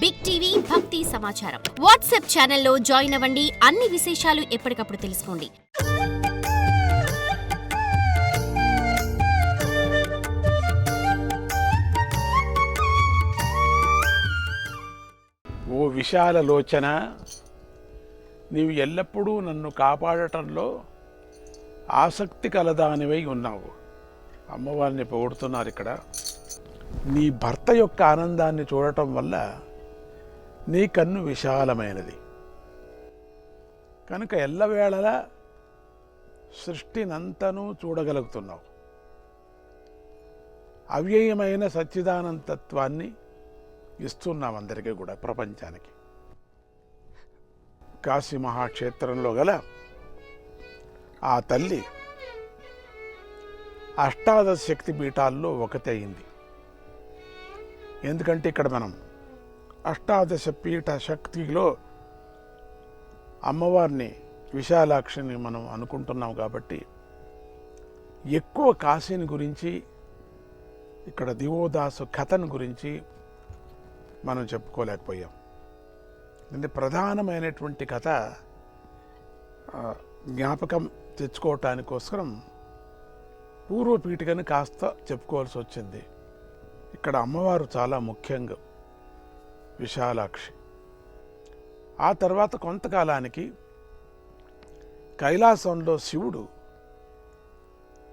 Big TV భక్తి సమాచారం WhatsApp ఛానల్లో జాయిన్ అవ్వండి. అన్ని విశేషాలు ఎప్పటికప్పుడు తెలుసుకోండి. ఓ విశాల లోచన నీవు ఎల్లప్పుడూ నన్ను కాపాడటంలో ఆసక్తి కలదానివై ఉన్నావు. అమ్మవారిని పొగుడుతున్నారు ఇక్కడ. నీ భర్త యొక్క ఆనందాన్ని చూడటం వల్ల నీ కన్ను విశాలమైనది. కనుక ఎల్లవేళలా సృష్టినంతను చూడగలుగుతున్నావు. అవ్యయమైన సచ్చిదానంతత్వాన్ని ఇస్తున్నాం అందరికీ కూడా ప్రపంచానికి. కాశీ మహాక్షేత్రంలో గల ఆ తల్లి అష్టాదశ శక్తి పీఠాల్లో ఒకటి అయింది ఎందుకంటే ఇక్కడ మనం అష్టాదశ పీఠ శక్తిలో అమ్మవారిని విశాలాక్షిని మనం అనుకుంటున్నాం కాబట్టి ఎక్కువ కాశీని గురించి ఇక్కడ దివోదాసు కథను గురించి మనం చెప్పుకోలేకపోయాం. అంటే ప్రధానమైనటువంటి కథ. జ్ఞాపకం తెచ్చుకోవటానికోసం పూర్వపీఠికని కాస్త చెప్పుకోవాల్సి వచ్చింది. ఇక్కడ అమ్మవారు చాలా ముఖ్యంగా విశాలాక్షి. ఆ తర్వాత కొంతకాలానికి కైలాసంలో శివుడు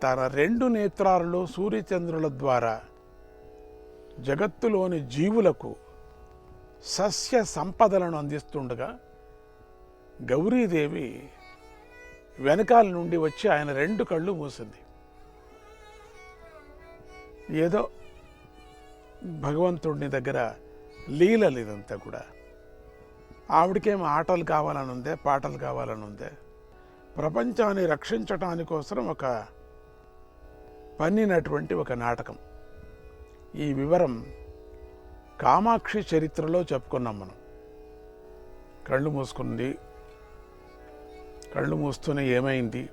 తన రెండు నేత్రాలలో సూర్యచంద్రుల ద్వారా జగత్తులోని జీవులకు సస్య సంపదలను అందిస్తుండగా గౌరీదేవి వెనకాల నుండి వచ్చి ఆయన రెండు కళ్ళు మూసింది. ఏదో భగవంతుడిని దగ్గర లీలలు ఇదంతా కూడా. ఆవిడకేం ఆటలు కావాలని ఉందే పాటలు కావాలని ఉందే. ప్రపంచాన్ని రక్షించటానికోసం ఒక పన్నినటువంటి ఒక నాటకం. ఈ వివరం కామాక్షి చరిత్రలో చెప్పుకున్నాం మనం. కళ్ళు మూసుకుంది. కళ్ళు మూస్తూనే ఏమైంది?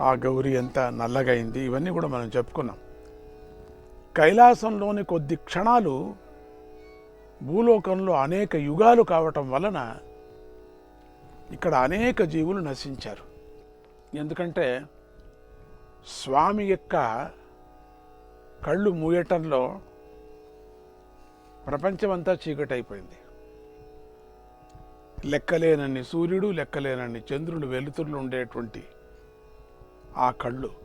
ఆ గౌరి ఎంత నల్లగైంది? ఇవన్నీ కూడా మనం చెప్పుకున్నాం. కైలాసంలోని కొద్ది క్షణాలు భూలోకంలో అనేక యుగాలు కావటం వలన ఇక్కడ అనేక జీవులు నశించారు. ఎందుకంటే స్వామి యొక్క కళ్ళు మూయటంలో ప్రపంచమంతా చీకటైపోయింది. లెక్కలేనన్ని సూర్యుడు లెక్కలేనన్ని చంద్రుడు వెలుతురులు ఉండేటువంటి ఆ కళ్ళు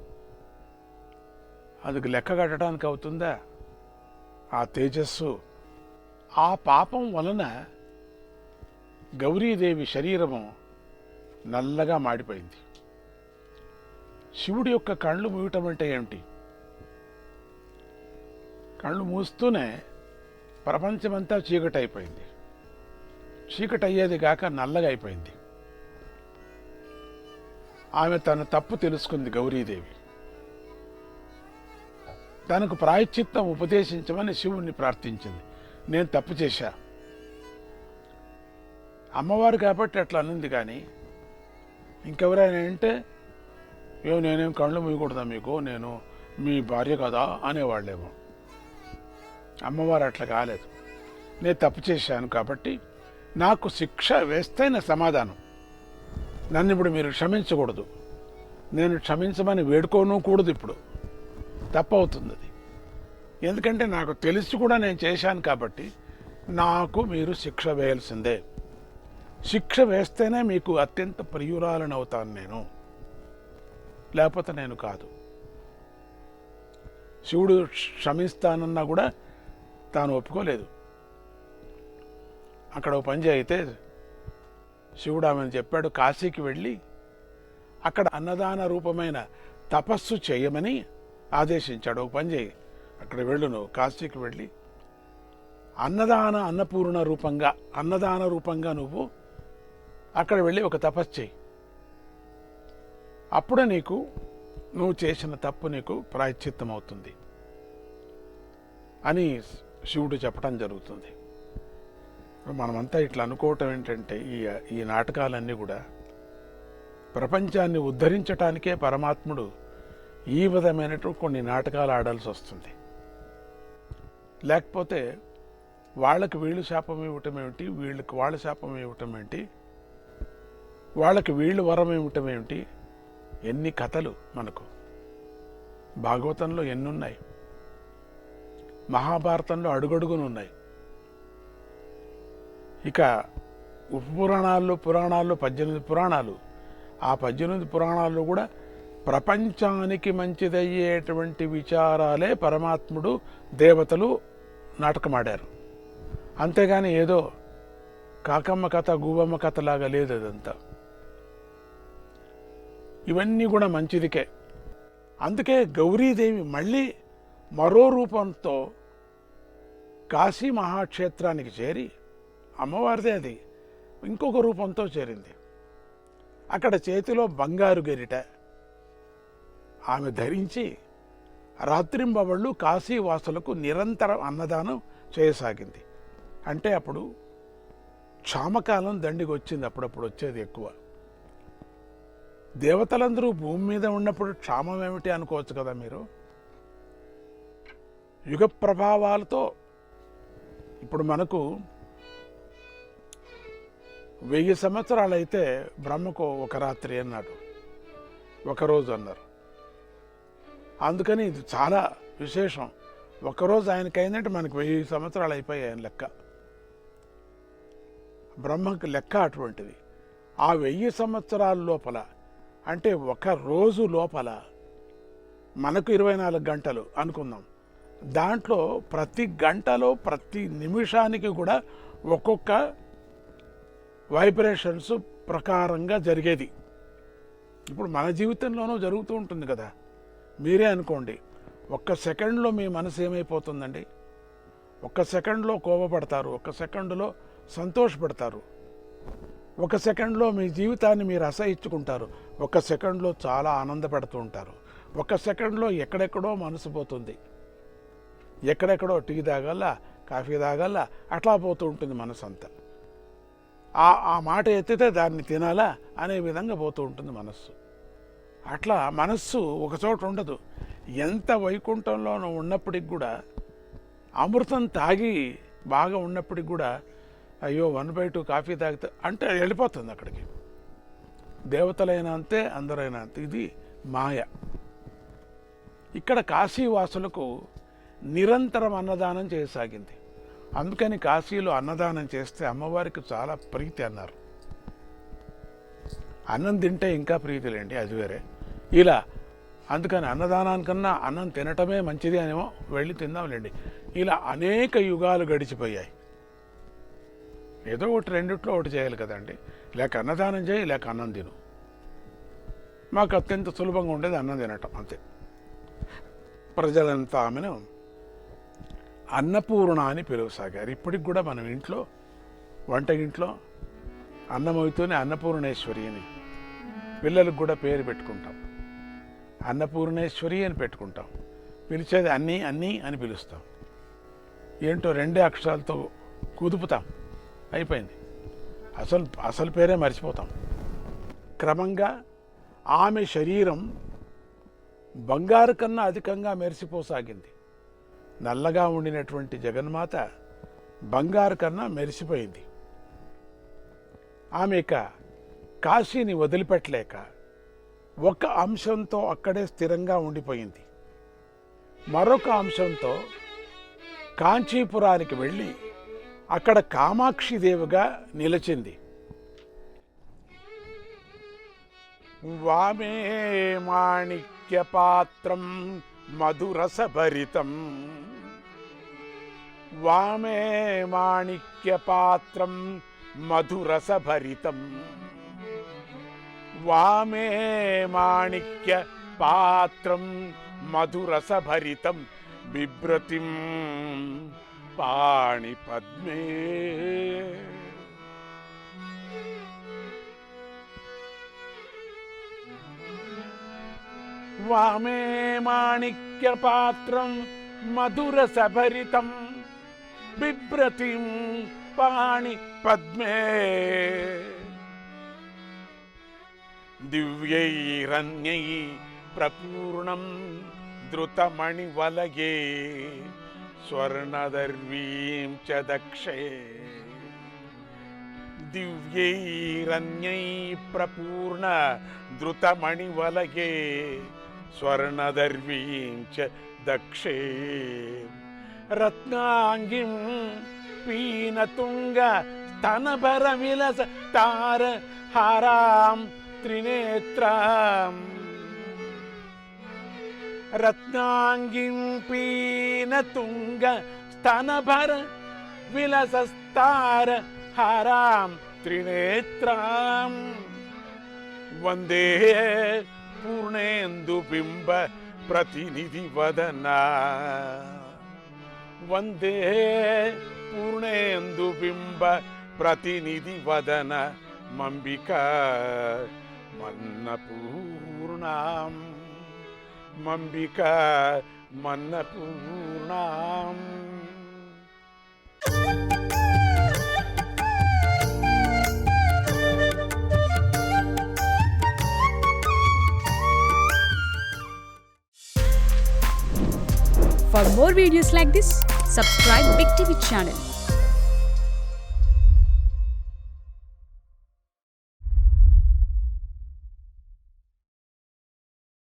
అందుకు లెక్క కట్టడానికి అవుతుందా? ఆ తేజస్సు ఆ పాపం వలన గౌరీదేవి శరీరము నల్లగా మాడిపోయింది. శివుడి యొక్క కళ్ళు మూయటం అంటే ఏమిటి? కళ్ళు మూస్తూనే ప్రపంచమంతా చీకటి అయిపోయింది చీకటి అయ్యేది కాక నల్లగా అయిపోయింది. ఆమె తన తప్పు తెలుసుకుంది గౌరీదేవి. తనకు ప్రాయశ్చిత్తం ఉపదేశించమని శివుణ్ణి ప్రార్థించింది. నేను తప్పు చేశా. అమ్మవారు కాబట్టి అట్లా అనింది కానీ ఇంకెవరైనా అంటే ఏమో నేనేం కళ్ళు మూయకూడదా మీకు? నేను మీ భార్య కదా అనేవాళ్ళేమో. అమ్మవారు అట్లా కాలేదు. నేను తప్పు చేశాను కాబట్టి నాకు శిక్ష వేస్తేనే సమాధానం. నన్ను ఇప్పుడు మీరు క్షమించకూడదు. నేను క్షమించమని వేడుకోను కూడదు ఇప్పుడు. తప్పు అవుతుంది అది ఎందుకంటే నాకు తెలిసి కూడా నేను చేశాను కాబట్టి నాకు మీరు శిక్ష వేయాల్సిందే. శిక్ష వేస్తేనే మీకు అత్యంత ప్రియురాలని అవుతాను నేను. లేకపోతే నేను కాదు. శివుడు క్షమిస్తానన్నా కూడా తాను ఒప్పుకోలేదు. అక్కడ ఓ పని అయితే శివుడు ఆమెను చెప్పాడు కాశీకి వెళ్ళి అక్కడ అన్నదాన రూపమైన తపస్సు చేయమని ఆదేశించాడు. ఒక పని చేయి అక్కడ వెళ్ళు నువ్వు. కాశీకి వెళ్ళి అన్నదాన అన్నపూర్ణ రూపంగా అన్నదాన రూపంగా నువ్వు అక్కడ వెళ్ళి ఒక తపస్సు చేయి అప్పుడు నీకు నువ్వు చేసిన తప్పు నీకు ప్రాయశ్చిత్తం అవుతుంది అని శివుడు చెప్పడం జరుగుతుంది. మనమంతా ఇట్లా అనుకోవటం ఏంటంటే ఈ ఈ నాటకాలన్నీ కూడా ప్రపంచాన్ని ఉద్ధరించటానికే పరమాత్ముడు ఈ విధమైనటువంటి కొన్ని నాటకాలు ఆడాల్సి వస్తుంది. లేకపోతే వాళ్ళకి వీళ్ళు శాపం ఇవ్వటం ఏమిటి? వీళ్ళకి వాళ్ళ శాపం ఇవ్వటం ఏంటి? వాళ్ళకి వీళ్ళు వరం ఇవ్వటం ఏమిటి? ఎన్ని కథలు మనకు. భాగవతంలో ఎన్నున్నాయి. మహాభారతంలో అడుగడుగునున్నాయి ఇక ఉపపురాణాల్లో పురాణాల్లో పద్దెనిమిది పురాణాలు. ఆ పద్దెనిమిది పురాణాల్లో కూడా ప్రపంచానికి మంచిదయ్యేటువంటి విచారాలే పరమాత్ముడు దేవతలు నాటకమాడారు. అంతేగాని ఏదో కాకమ్మ కథ గూబమ్మ కథలాగా లేదు అదంతా. ఇవన్నీ కూడా మంచిదికే. అందుకే గౌరీదేవి మళ్ళీ మరో రూపంతో కాశీ మహాక్షేత్రానికి చేరి అమ్మవారిదే అది ఇంకొక రూపంతో చేరింది. అక్కడ చేతిలో బంగారు గెరిట ఆమె ధరించి రాత్రింబవళ్ళు కాశీవాసులకు నిరంతరం అన్నదానం చేయసాగింది. అంటే అప్పుడు క్షామకాలం దండికి వచ్చింది అప్పుడప్పుడు వచ్చేది ఎక్కువ. దేవతలందరూ భూమి మీద ఉన్నప్పుడు క్షామం ఏమిటి అనుకోవచ్చు కదా మీరు? యుగ ప్రభావాలతో ఇప్పుడు మనకు వెయ్యి సంవత్సరాలు అయితే బ్రహ్మకు ఒక రాత్రి అన్నాడు. ఒకరోజు అన్నారు. అందుకని ఇది చాలా విశేషం. ఒకరోజు ఆయనకి అయిందంటే మనకు వెయ్యి సంవత్సరాలు అయిపోయాయి ఆయన లెక్క. బ్రహ్మకు లెక్క అటువంటిది. ఆ వెయ్యి సంవత్సరాల లోపల అంటే ఒక రోజు లోపల మనకు ఇరవై నాలుగు గంటలు అనుకుందాం. దాంట్లో ప్రతి గంటలో ప్రతి నిమిషానికి కూడా ఒక్కొక్క వైబ్రేషన్స్ ప్రకారంగా జరిగేది. ఇప్పుడు మన జీవితంలోనూ జరుగుతూ ఉంటుంది కదా. మీరే అనుకోండి ఒక్క సెకండ్లో మీ మనసు ఏమైపోతుందండి? ఒక్క సెకండ్లో కోపపడతారు ఒక్క సెకండ్లో సంతోషపడతారు ఒక సెకండ్లో మీ జీవితాన్ని మీరు అసహించుకుంటారు ఒక సెకండ్లో చాలా ఆనందపడుతూ ఉంటారు ఒక సెకండ్లో ఎక్కడెక్కడో మనసు పోతుంది. ఎక్కడెక్కడో టీ తాగల కాఫీ తాగల అట్లా పోతూ ఉంటుంది మనసు అంతా ఆ ఆ మాట ఎత్తితే దాన్ని తినాలా అనే విధంగా పోతూ ఉంటుంది మనస్సు. అట్లా మనస్సు ఒకచోట ఉండదు. ఎంత వైకుంఠంలోనూ ఉన్నప్పటికి కూడా అమృతం తాగి బాగా ఉన్నప్పటికి కూడా అయ్యో వన్ బై టూ కాఫీ తాగితే అంటే వెళ్ళిపోతుంది అక్కడికి. దేవతలైనా అంతే అందరైనా అంతే. ఇది మాయ. ఇక్కడ కాశీవాసులకు నిరంతరం అన్నదానం చేయసాగింది. అందుకని కాశీలో అన్నదానం చేస్తే అమ్మవారికి చాలా ప్రీతి అన్నారు. అన్నం తింటే ఇంకా ప్రీతిలేండి అది వేరే. ఇలా. అందుకని అన్నదానానికన్నా అన్నం తినటమే మంచిది అనేమో వెళ్ళి తిందాంలేండి. ఇలా అనేక యుగాలు గడిచిపోయాయి. ఏదో ఒకటి రెండిట్లో ఒకటి చేయాలి కదండి. లేక అన్నదానం చేయి లేక అన్నం తిను. మాకు అత్యంత సులభంగా ఉండేది అన్నం తినటం అంతే. ప్రజలంతా ఆమెను అన్నపూర్ణ అని పిలువసాగారు. ఇప్పటికి కూడా మనం ఇంట్లో వంటగింట్లో అన్నమవుతూనే అన్నపూర్ణేశ్వరి అని పిల్లలకు కూడా పేరు పెట్టుకుంటాం. అన్నపూర్ణేశ్వరి అని పెట్టుకుంటాం. పిలిచేది అన్నీ అన్నీ అని పిలుస్తాం. ఏంటో రెండే అక్షరాలతో కుదుపుతాం. అయిపోయింది. అసలు అసలు పేరే మర్చిపోతాం. క్రమంగా ఆమె శరీరం బంగారు కన్నా అధికంగా మెరిసిపోసాగింది. నల్లగా ఉండినటువంటి జగన్మాత బంగారు కన్నా మెరిసిపోయింది. ఆమె ఇక కాశీని వదిలిపెట్టలేక ఒక అంశంతో అక్కడే స్థిరంగా ఉండిపోయింది. మరొక అంశంతో కాంచీపురానికి వెళ్ళి అక్కడ కామాక్షిదేవిగా నిలిచింది. వామే మాణిక్య పాత్రం మధురసభరితం. వామే మాణిక్య పాత్రం మధురసభరితం. वामे माणिक्य पात्रं मधुरसभरितं बिव्रतिं पाणिपद्मे। वाणिक्यपात्रं मधुरसभरितं बिव्रतिं पाणिपद्मे। दिव्यैरन्यै प्रपूर्णं द्रुतमणिवलये स्वर्णदर्वीं च दक्षे दिव्यैरन्यै प्रपूर्ण द्रुतमणिवलये स्वर्णदर्वीं च दक्षे रत्नाङ्गीं पीनतुङ्ग स्तनभरविलस तार हाराम् त्रिनेत्राम् रत्नाङ्गीं पीनतुङ्ग स्तनभर विलसस्तार हारां त्रिनेत्रां वन्दे पूर्णेन्दुबिम्ब प्रतिनिधिवदना वन्दे पूर्णेन्दुबिम्ब प्रतिनिधिवदन मम्बिका మన్నపూర్ణాం మంబిక మన్నపూర్ణాం For more videos like this, subscribe Big TV channel